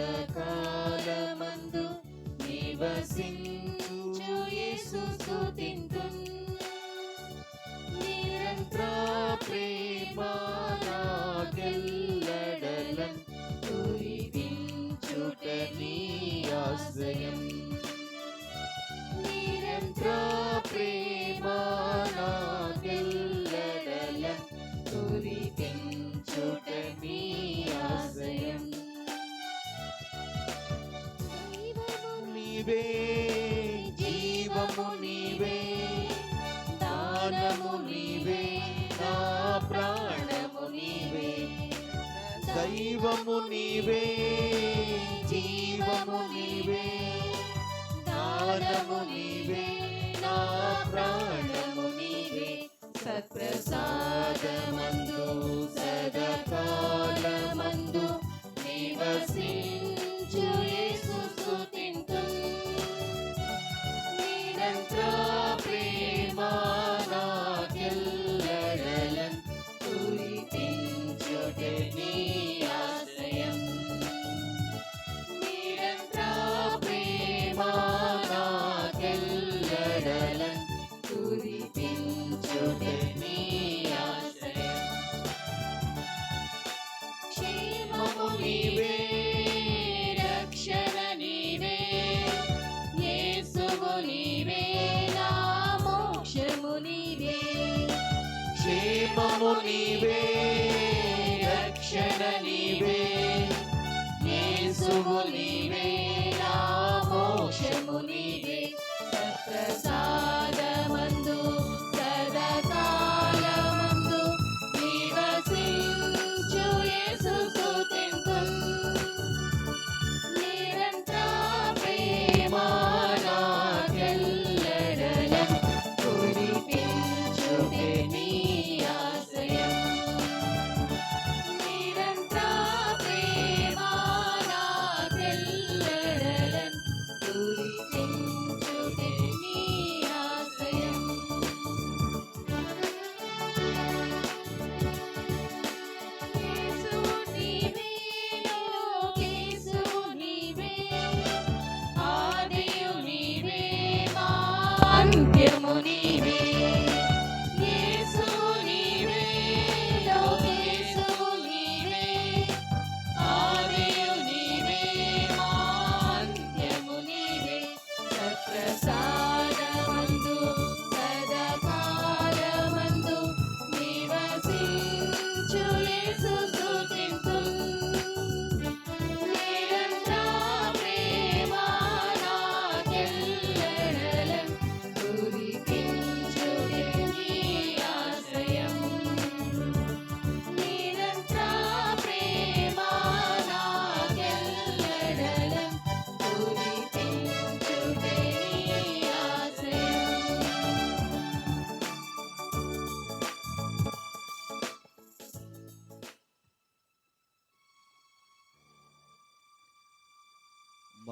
సదాకాలమందు నివసించు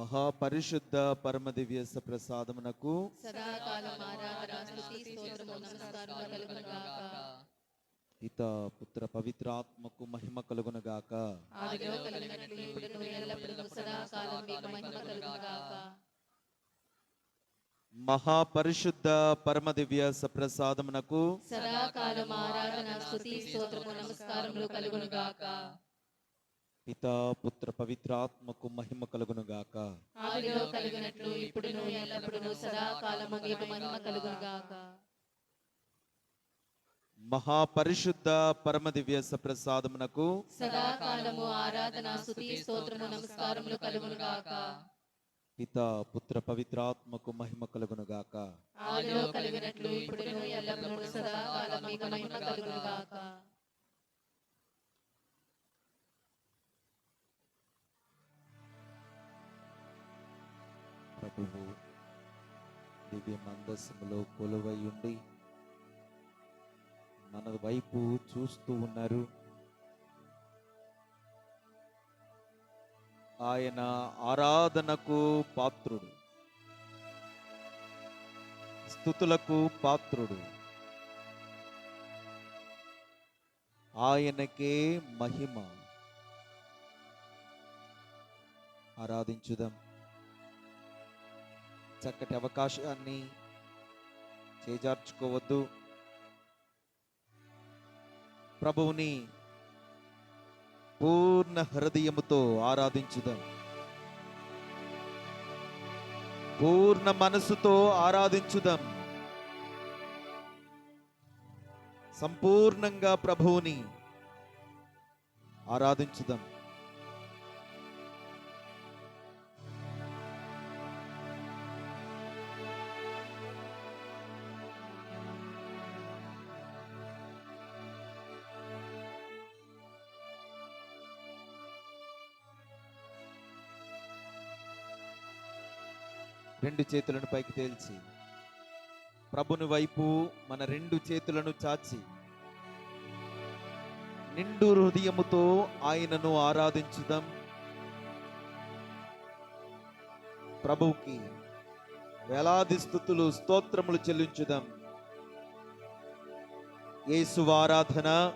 మహాపరిశుద్ధ పరమ దివ్య ప్రసాదమునకు పిత పుత్ర పవిత్రాత్మకు మహిమ కలుగునగాక. ఆదిలో కలిగినట్లు ఇప్పుడు ఎల్లప్పుడూ సదాకాలం మీకు మహిమ కలుగును గాక మహాపరిశుద్ధ పరమ దివ్య సప్రసాదమునకు. సదాకాలం ఆరాధన స్తుతి స్తోత్రము నమస్కారములు కలుగును గాక పిత పుత్ర పవిత్రాత్మకు మహిమ కలుగునుగాక. ఆదిలో కలిగినట్లు ఇప్పుడును ఎల్లప్పుడూ సదాకాలము మీకు మహిమ కలుగును గాక మహాపరిశుద్ధ పరమ దివ్య సప్రసాదమునకు సదాకాలము ఆరాధన స్తుతి స్తోత్రము నమస్కారములు కలుగును గాక పిత పుత్ర పవిత్రాత్మకు మహిమ కలుగునుగాక. ఆదిలో కలిగినట్లు ఇప్పుడును ఎల్లప్పుడూ సదాకాలం మీకు మహిమ కలుగును గాక ప్రభువు దివ్య మందస్సులో కొలువై ఉండి మన వైపు చూస్తూ ఉన్నారు. ఆయన ఆరాధనకు పాత్రుడు. స్థుతులకు పాత్రుడు. ఆయనకే మహిమ. ఆరాధించుదాం. చక్కటి అవకాశాన్ని చేజార్చుకోవద్దు. ప్రభువుని పూర్ణ హృదయముతో ఆరాధించుదాం. పూర్ణ మనసుతో ఆరాధించుదాం. సంపూర్ణంగా ప్రభువుని ఆరాధించుదాం. రెండు చేతులను పైకి తేల్చి. ప్రభుని వైపు మన రెండు చేతులను చాచి. నిండు హృదయముతో ఆయనను ఆరాధించుదాం. ప్రభువుకి వేలాది స్థుతులు స్తోత్రములు చెల్లించుదాం. యేసు ఆరాధన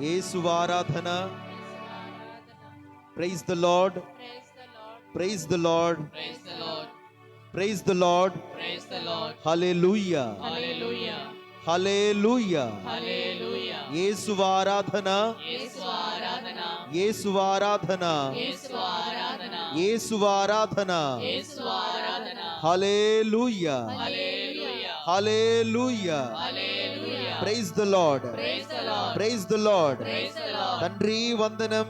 యేసు ఆరాధన. Praise the Lord Praise the Lord. Praise the lord praise the Lord Praise the Lord. Hallelujah Hallelujah. Hallelujah Hallelujah. యేసు ఆరాధన యేసు ఆరాధన యేసు ఆరాధన యేసు ఆరాధన యేసు ఆరాధన యేసు ఆరాధన hallelujah hallelujah hallelujah hallelujah praise the Lord praise the Lord praise the Lord praise the Lord తండ్రి వందనం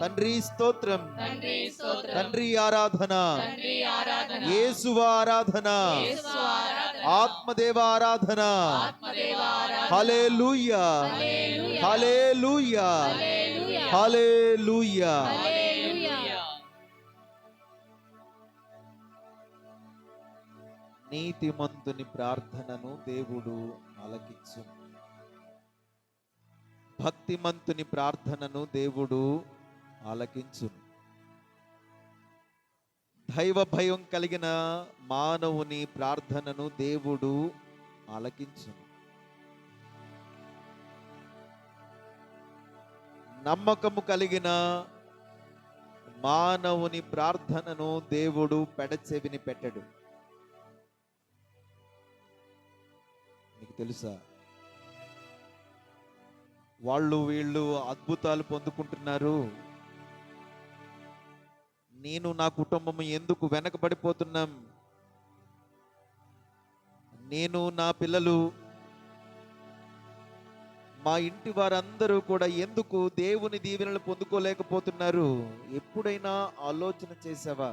తండ్రి స్తోత్రం. తండ్రి ఆరాధన. తండ్రి ఆరాధన. ఆత్మదేవ ఆరాధన. హల్లెలూయా. హల్లెలూయా. నీతిమంతుని ప్రార్థనను దేవుడు ఆలకించు. భక్తిమంతుని ప్రార్థనను దేవుడు ఆలకించును. దైవ భయం కలిగిన మానవుని ప్రార్థనను దేవుడు ఆలకించును. నమ్మకము కలిగిన మానవుని ప్రార్థనను దేవుడు పెడచెవిని పెట్టడు. మీకు తెలుసా? వాళ్ళు వీళ్ళు అద్భుతాలు పొందుకుంటున్నారు. నేను నా కుటుంబం ఎందుకు వెనకబడిపోతున్నాం? నేను నా పిల్లలు మా ఇంటి వారందరూ కూడా ఎందుకు దేవుని దీవెనలు పొందుకోలేకపోతున్నారు? ఎప్పుడైనా ఆలోచన చేసావా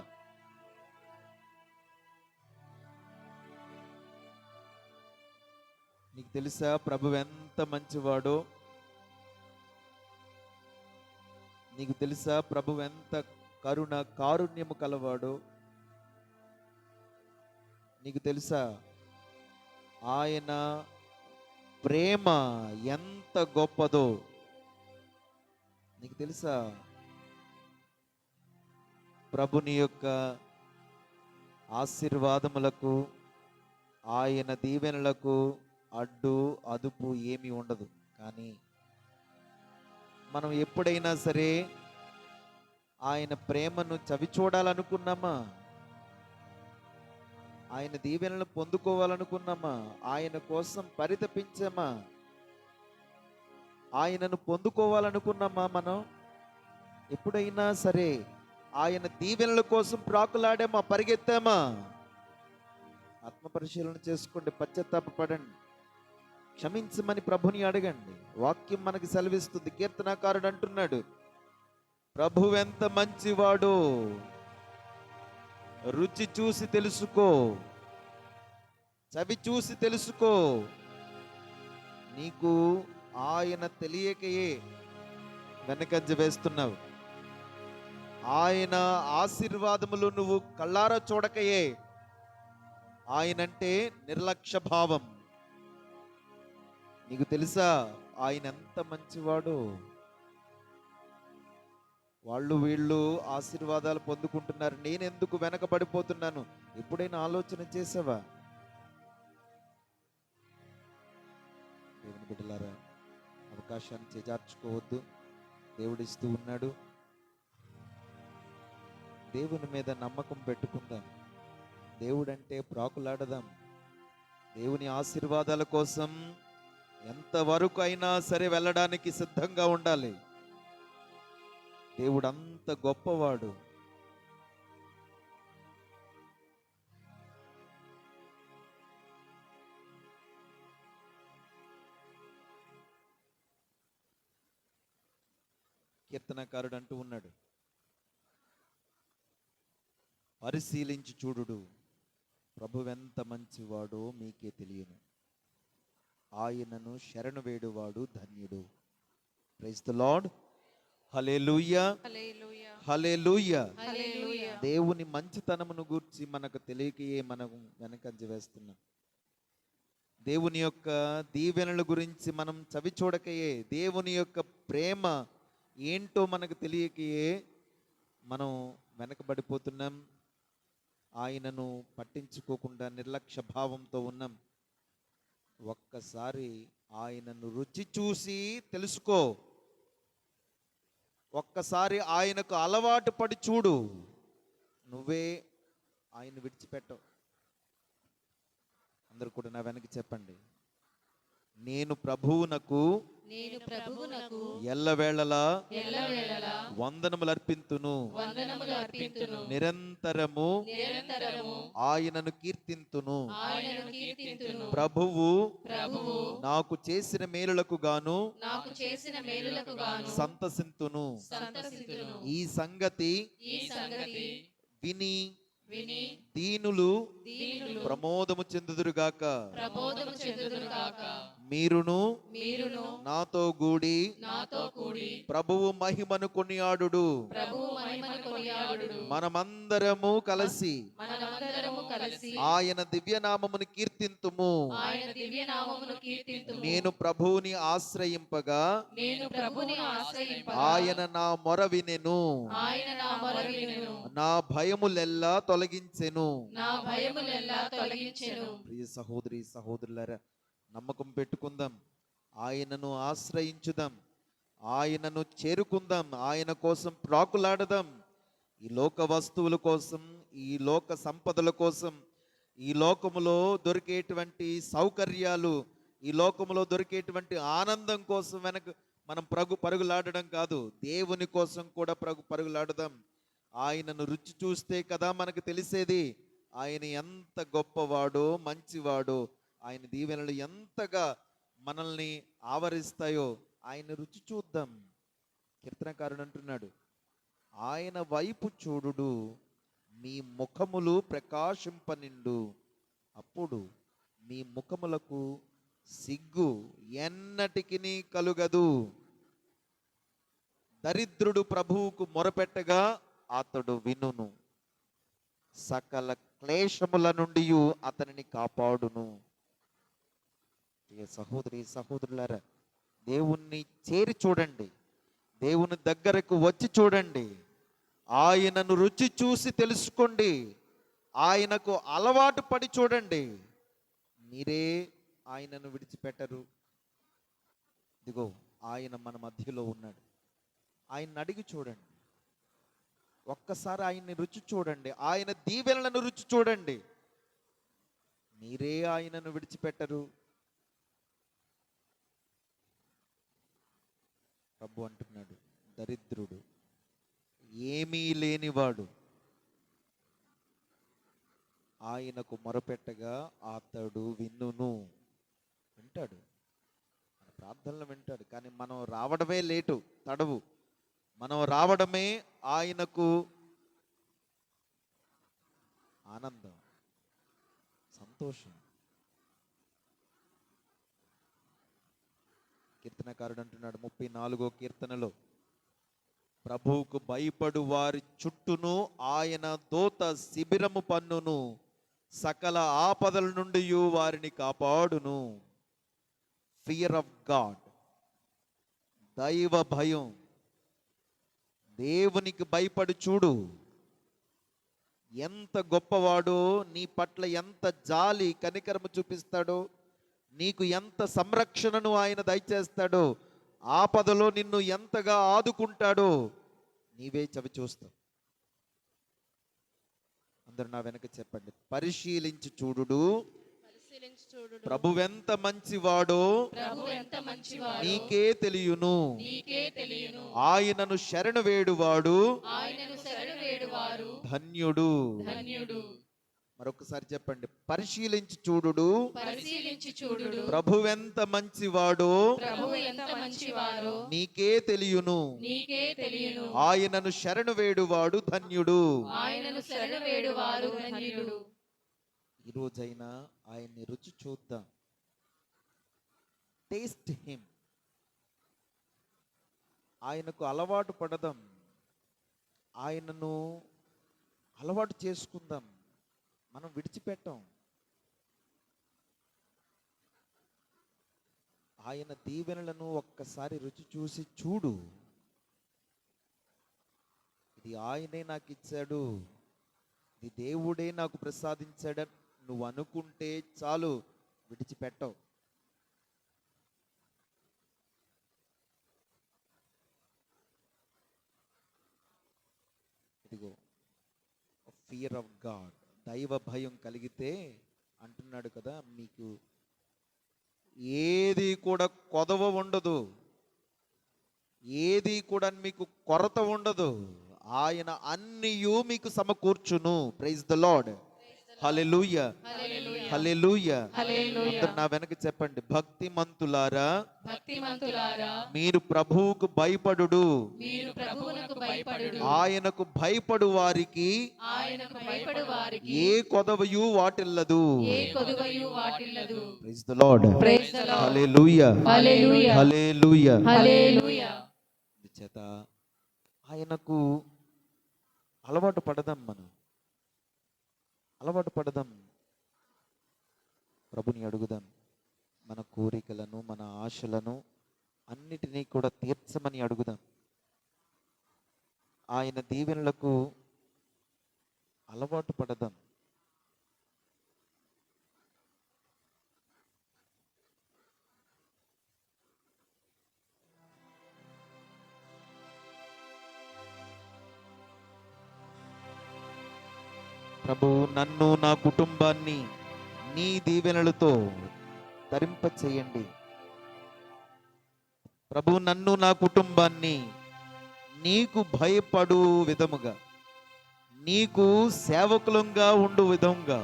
నీకు తెలుసా ప్రభు ఎంత మంచివాడో? నీకు తెలుసా ప్రభు ఎంత కరుణ కారుణ్యము కలవాడు. నీకు తెలుసా? ఆయన ప్రేమ ఎంత గొప్పదో. నీకు తెలుసా? ప్రభుని యొక్క ఆశీర్వాదములకు ఆయన దీవెనలకు అడ్డు అదుపు ఏమీ ఉండదు. కానీ మనం ఎప్పుడైనా సరే ఆయన ప్రేమను చవి చూడాలనుకున్నామా? ఆయన దీవెనలను పొందుకోవాలనుకున్నామా? ఆయన కోసం పరితపించామా? ఆయనను పొందుకోవాలనుకున్నామా మనం? ఎప్పుడైనా సరే ఆయన దీవెనల కోసం ప్రాకులాడామా? పరిగెత్తామా? ఆత్మ పరిశీలన చేసుకోండి పశ్చాత్తాపడండి క్షమించమని ప్రభుని అడగండి. వాక్యం మనకి సెలవిస్తుంది. కీర్తనాకారుడు అంటున్నాడు ప్రభు ఎంత మంచివాడు. రుచి చూసి తెలుసుకో. చవి చూసి తెలుసుకో. నీకు ఆయన తెలియకయే వెనకంజ వేస్తున్నావు. ఆయన ఆశీర్వాదములు నువ్వు కళ్ళారా చూడకయే. ఆయనంటే నిర్లక్ష్య భావం. నీకు తెలుసా ఆయన ఎంత మంచివాడు. వాళ్ళు వీళ్ళు ఆశీర్వాదాలు పొందుకుంటున్నారు. నేను ఎందుకు వెనకబడిపోతున్నాను ఎప్పుడైనా ఆలోచన చేసావా? దేవుని బిడ్డలారా అవకాశాన్ని చేజార్చుకోవద్దు. దేవుడు ఇస్తూ ఉన్నాడు. దేవుని మీద నమ్మకం పెట్టుకుందాం. దేవుడంటే ప్రాకులాడదాం. దేవుని ఆశీర్వాదాల కోసం ఎంతవరకు అయినా సరే వెళ్ళడానికి సిద్ధంగా ఉండాలి. దేవుడు అంత గొప్పవాడు. కీర్తనకారుడు అంటూ ఉన్నాడు. పరిశీలించి చూడుడు ప్రభువెంత మంచివాడో మీకే తెలియను. ఆయనను శరణు వేడువాడు ధన్యుడు. Praise the Lord hallelujah hallelujah hallelujah hallelujah దేవుని మంచితనమును గూర్చి మనకు తెలియకయే మనం వెనకంజ వేస్తున్నాం. దేవుని యొక్క దీవెనల గురించి మనం చవి చూడకయే దేవుని యొక్క ప్రేమ ఏంటో మనకు తెలియకయే మనం వెనకబడిపోతున్నాం. ఆయనను పట్టించుకోకుండా నిర్లక్ష్య భావంతో ఉన్నాం. ఒక్కసారి ఆయనను రుచి చూసి తెలుసుకో. ఒక్కసారి ఆయనకు అలవాటు పడి చూడు. నువ్వే ఆయన విడిచిపెట్టవు. అందరు కూడా నా వెనక్కి చెప్పండి. నేను ప్రభువునకు నేను ప్రభువునకు ఎల్లవేళలా ఎల్లవేళలా వందనములు అర్పింతును వందనములు అర్పింతును నిరంతరము నిరంతరము ఆయనను కీర్తింతును. ఆయనను కీర్తింతును. ప్రభువు ప్రభువు నాకు చేసిన మేలులకు గాను నాకు చేసిన మేలులకు గాను సంతసింతును. సంతసింతును. ఈ సంగతి ఈ సంగతి విని విని దీనులు దీనులు ప్రమోదము చెందుదురుగాక. మీరును మీరును నాతో గూడి నాతో కూడి ప్రభువు మహిమను కొనియాడుడు. ప్రభువు మహిమను కొనియాడుడు. మనమందరము కలిసి మనమందరము కలిసి ఆయన దివ్యనామమును కీర్తింతుము. ఆయన దివ్య నామమును కీర్తింతుము. నేను ప్రభువుని ఆశ్రయింపగా నేను ఆయన నా మొర వినెను. ఆయన నా మొర వినును. నా భయములెల్లా తొలగించెను. నా భయములెల్లా తొలగించెను. ప్రియ సహోదరి సహోదరులారా నమ్మకం పెట్టుకుందాం. ఆయనను ఆశ్రయించుదాం. ఆయనను చేరుకుందాం. ఆయన కోసం ప్రాకులాడదాం. ఈ లోక వస్తువుల కోసం ఈ లోక సంపదల కోసం ఈ లోకములో దొరికేటువంటి సౌకర్యాలు ఈ లోకములో దొరికేటువంటి ఆనందం కోసం వెనక మనం ప్రగు పరుగులాడడం కాదు. దేవుని కోసం కూడా ప్రగు పరుగులాడదాం. ఆయనను రుచి చూస్తే కదా మనకు తెలిసేది. ఆయన ఎంత గొప్పవాడో మంచివాడో ఆయన దీవెనలు ఎంతగా మనల్ని ఆవరిస్తాయో ఆయన రుచి చూద్దాం. కీర్తనకారుడు అంటున్నాడు ఆయన వైపు చూడుడు మీ ముఖములు ప్రకాశింపనిండు. అప్పుడు మీ ముఖములకు సిగ్గు ఎన్నటికి కలుగదు. దరిద్రుడు ప్రభువుకు మొరపెట్టగా అతడు వినును. సకల క్లేశముల నుండి అతనిని కాపాడును. ప్రియ సహోదరి సహోదరులారా దేవుణ్ణి చేరి చూడండి. దేవుని దగ్గరకు వచ్చి చూడండి. ఆయనను రుచి చూసి తెలుసుకోండి. ఆయనకు అలవాటు పడి చూడండి. మీరే ఆయనను విడిచిపెట్టరు. ఇదిగో ఆయన మన మధ్యలో ఉన్నాడు. ఆయన్ని అడిగి చూడండి. ఒక్కసారి ఆయన్ని రుచి చూడండి. ఆయన దీవెనలను రుచి చూడండి. మీరే ఆయనను విడిచిపెట్టరు. ప్రభు అంటున్నాడు దరిద్రుడు ఏమీ లేనివాడు. ఆయనకు మొరపెట్టగా అతడు విన్నును వింటాడు. మన ప్రార్థనలు వింటాడు కానీ మనం రావడమే లేటు తడవు. మనం రావడమే ఆయనకు ఆనందం సంతోషం. కీర్తనకారుడు అంటున్నాడు ముప్పై నాలుగో కీర్తనలో. ప్రభువుకు భయపడు వారి చుట్టూను ఆయన దోత శిబిరము పన్నును. సకల ఆపదల నుండి వారిని కాపాడును. ఫియర్ ఆఫ్ గాడ్ దైవ భయం. దేవునికి భయపడి చూడు. ఎంత గొప్పవాడో నీ పట్ల ఎంత జాలి కనికరము చూపిస్తాడో. నీకు ఎంత సంరక్షణను ఆయన దయచేస్తాడో ఆపదలో నిన్ను ఎంతగా ఆదుకుంటాడో నీవే చవి చూస్తావు. అందరు నా వెనక చెప్పండి. పరిశీలించి చూడు ప్రభువెంత మంచివాడో ప్రభు ఎంత మంచివాడు నీకే తెలియను. ఆయనను శరణు వేడువాడు. ధన్యుడు. మరొకసారి చెప్పండి. పరిశీలించి చూడుడు. పరిశీలించి చూడు ప్రభువెంత మంచివాడో ప్రభు ఎంత మంచివారో నీకే తెలియను. నీకే తెలియను. ఆయనను శరణు వేడువాడు ధన్యుడు. ఆయనను శరణు వేడువారు ధన్యుడు. ఈ రోజైనా ఆయన్ని రుచి చూద్దాం. టేస్ట్ హిమ్ ఆయనకు అలవాటు పడదాం. ఆయనను అలవాటు చేసుకుందాం. మనం విడిచిపెట్టాం. ఆయన దీవెనలను ఒక్కసారి రుచి చూసి చూడు. ఇది ఆయనే నాకు ఇచ్చాడు. ఇది దేవుడే నాకు ప్రసాదించాడని నువ్వు అనుకుంటే చాలు విడిచిపెట్టవు. ఇదిగో ఫియర్ ఆఫ్ గాడ్ దైవ భయం కలిగితే అంటున్నాడు కదా మీకు ఏది కూడా కొదవ ఉండదు. ఏది కూడా మీకు కొరత ఉండదు. ఆయన అన్నియు మీకు సమకూర్చును. ప్రైజ్ ద హల్లెలూయ అందరూ నా వెనక చెప్పండి. భక్తిమంతులారా? భక్తిమంతులారా? మీరు ప్రభువుకు భయపడుడు. మీరు ప్రభువునకు భయపడుడు. ఆయనకు భయపడు వారికి ఆయనకు భయపడు వారికి ఏ కొదవయు వాటిల్లదు. ఏ కొదువయు వాటిల్లదు. Praise the Lord Praise the Lord. Hallelujah hallelujah hallelujah hallelujah చేత ఆయనకు అలవాటు పడదాం మనం. అలవాటు పడదాం. ప్రభుని అడుగుదాం. మన కోరికలను మన ఆశలను అన్నిటినీ కూడా తీర్చమని అడుగుదాం. ఆయన దీవెనలకు అలవాటు పడదాం. ప్రభు నన్ను నా కుటుంబాన్ని నీ దీవెనలతో తరింప చేయండి ప్రభు నన్ను నా కుటుంబాన్ని నీకు భయపడు విధముగా నీకు సేవకులంగా ఉండు విధంగా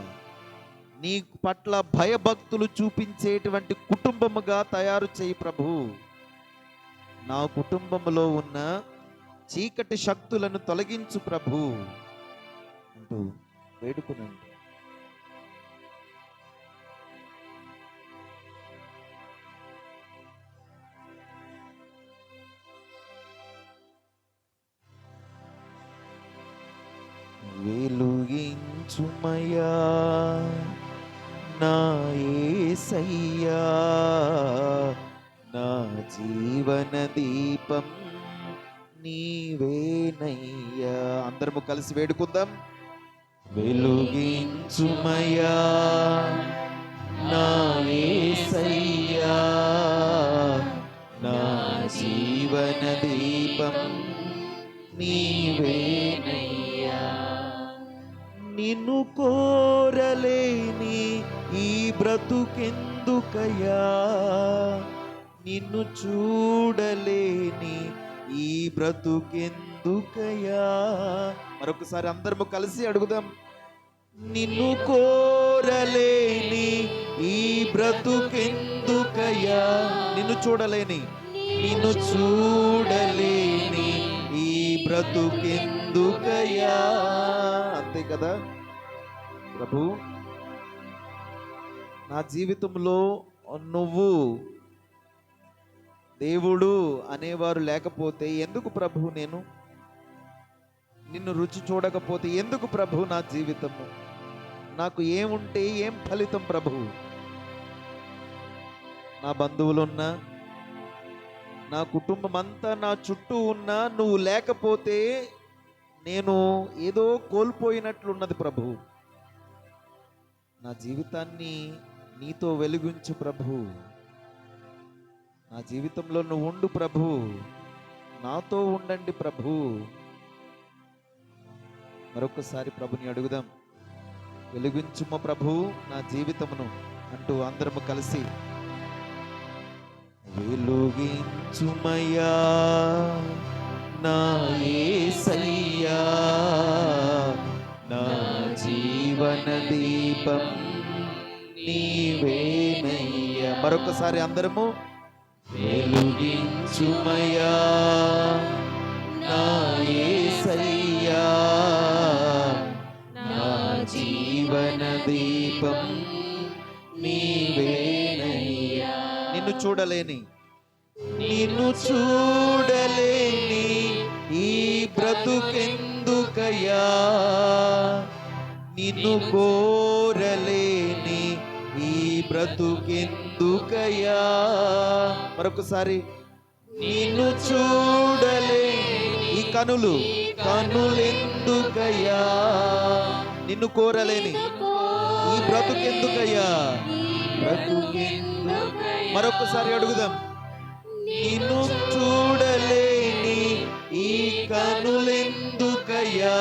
నీ పట్ల భయభక్తులు చూపించేటువంటి కుటుంబముగా తయారు చేయి ప్రభు. నా కుటుంబంలో ఉన్న చీకటి శక్తులను తొలగించు ప్రభు అంటూ వేడుకునండి. వెలుగించుమయా నా ఏసయ్యా నా జీవన దీపం నీవేనయ్యా. అందరము కలిసి వేడుకుందాం. వెలుగించుమయా నా ఏసయ్యా నా జీవన దీపం నీవేనయ్యా. నిన్ను కోరలేని ఈ బ్రతుకెందుకయ్యా? నిన్ను చూడలేని ఈ బ్రతుకెందుకయ్యా? మరొకసారి అందరము కలిసి అడుగుదాం. నిన్ను కోరలేని ఈ బ్రతుకెందుకయ్యా? నిన్ను చూడలేని. నిన్ను చూడలేని బ్రతుకెందుకయ్యా? అంతే కదా? ప్రభు నా జీవితంలో నువ్వు దేవుడు అనేవారు లేకపోతే ఎందుకు ప్రభు నేను? నిన్ను రుచి చూడకపోతే ఎందుకు ప్రభు నా జీవితము? నాకు ఏముంటే ఏం ఫలితం ప్రభు? నా బంధువులున్నా నా కుటుంబం అంతా నా చుట్టూ ఉన్నా నువ్వు లేకపోతే నేను ఏదో కోల్పోయినట్లున్నది ప్రభు. నా జీవితాన్ని నీతో వెలిగించు ప్రభు. నా జీవితంలో నువ్వు ఉండు ప్రభు. నాతో ఉండండి ప్రభు. మరొకసారి ప్రభుని అడుగుదాం. వెలిగించుమ ప్రభు నా జీవితమును అంటూ అందరము కలిసి వెలుగించుమయ్యా. నా యేసయ్యా నా జీవన దీపం నీవేనయ్యా. మరొకసారి అందరము వెలుగించుమయ్యా. నా ఏ చూడలేని. నిన్ను చూడలేని ఈ బ్రతుకెందుకయ్యా? నిన్ను కోరలేని ఈ బ్రతుకెందుకయ్యా? మరొకసారి. నిన్ను చూడలేని ఈ కనులు కనులెందుకయ్యా? నిన్ను కోరలేని ఈ బ్రతుకెందుకయ్యా? బ్రతుకెందు మరొకసారి అడుగుదాం. నిన్ను చూడలేని ఈ కనులెందుకయ్యా?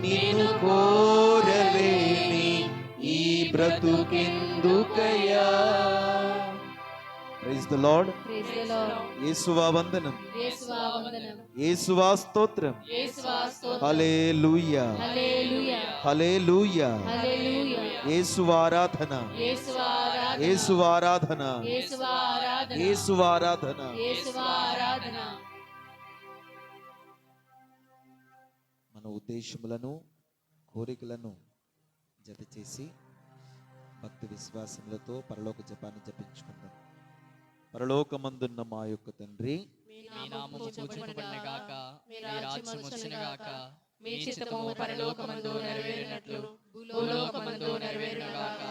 నిన్ను కోరలేని ఈ బ్రతుకెందుకయ్యా? ప్రైజ్ ద లార్డ్ యేసువా వందనం యేసువా స్తోత్రం హల్లెలూయా హల్లెలూయా హల్లెలూయా హల్లెలూయా యేసువా ఆరాధన యేసువా ఆరాధన యేసువా ఆరాధన యేసువా ఆరాధన యేసువా ఆరాధన యేసువా ఆరాధన మన ఉద్దేశములను కోరికలను జత చేసి భక్తి విశ్వాసములతో పరలోక జపాన్ని జపించుకుందాం. పరలోకమందున్న మా యొక్క తండ్రి. మీ చిత్తము పరలోకమందు నెరవేరినట్లు భూలోకమందు నెరవేరునుగాక.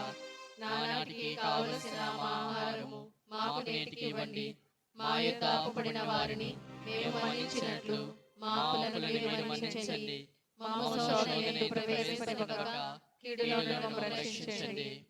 నానాటికి కావలసిన మా ఆహారము మాకు నేటికి ఇవ్వండి. మా యొక్క అప్పుపడిన వారిని మేము మన్నించినట్లు మా మీరు మన్నించండి. మా ప్రవేశపెట్టక కీడులను రక్షించండి.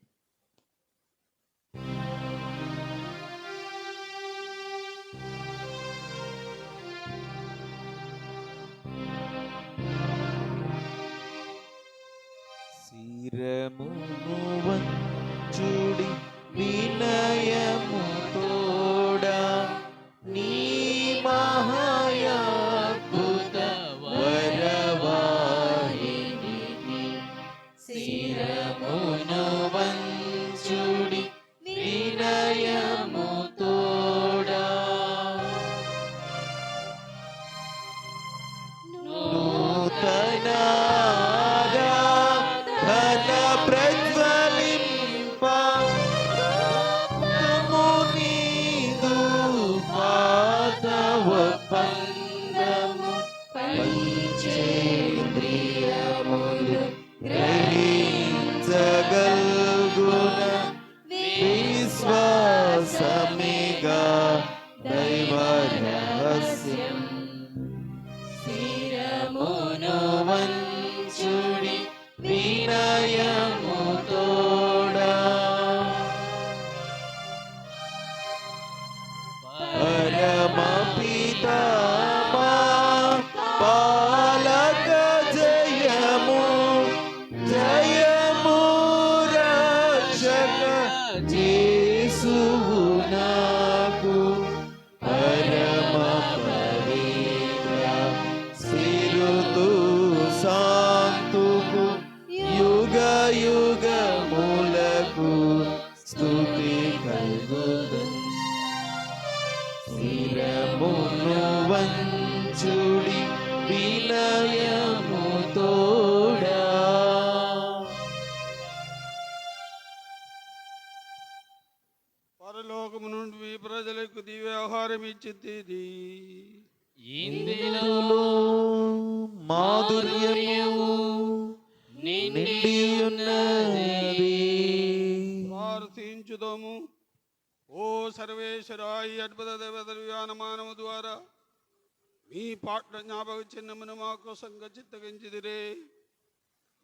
మీ పాట జ్ఞాపక చిహ్నమును మా కోసం చిత్తగించిదిరే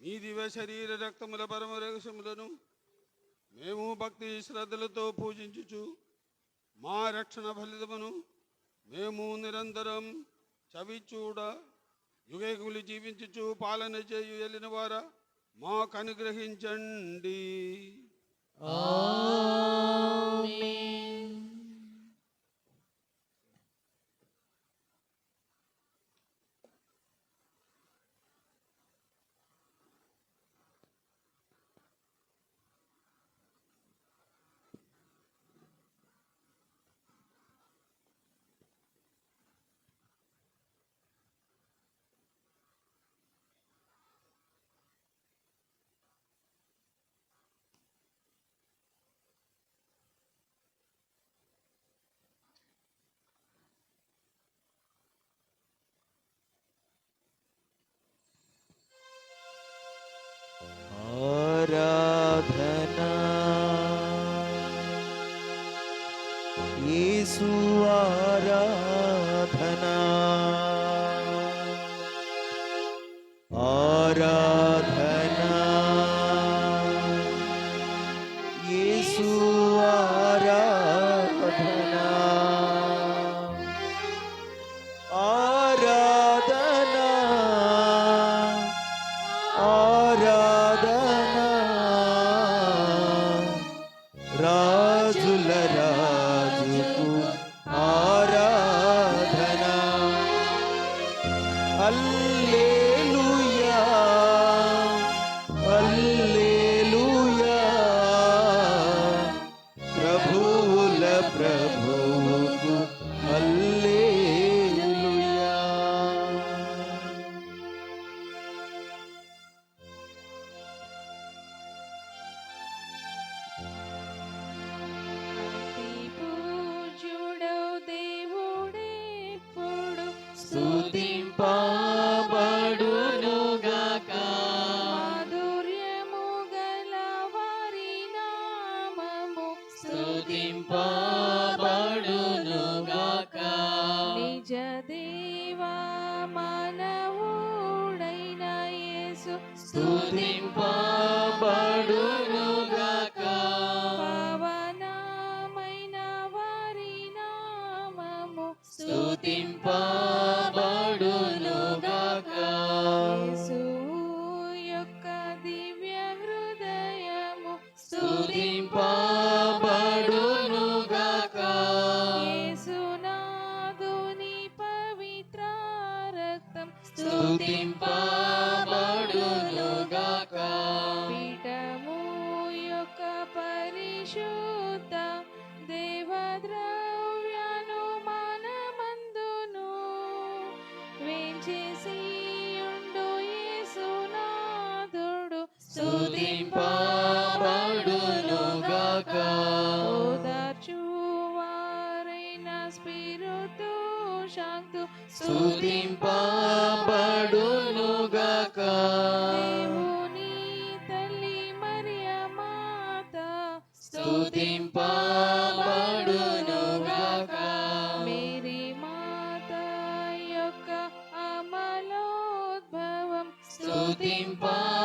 మీ దివ శరీర రక్తముల పరమ రహస్యములను మేము భక్తి శ్రద్ధలతో పూజించుచు మా రక్షణ ఫలితమును మేము నిరంతరం చవి చూడ యుగేకులు జీవించుచు పాలన చేయు వెళ్ళిన వారా మాకు అనుగ్రహించండి. ఆరాధనా యేసు ఆరాధనా building, building. tempo.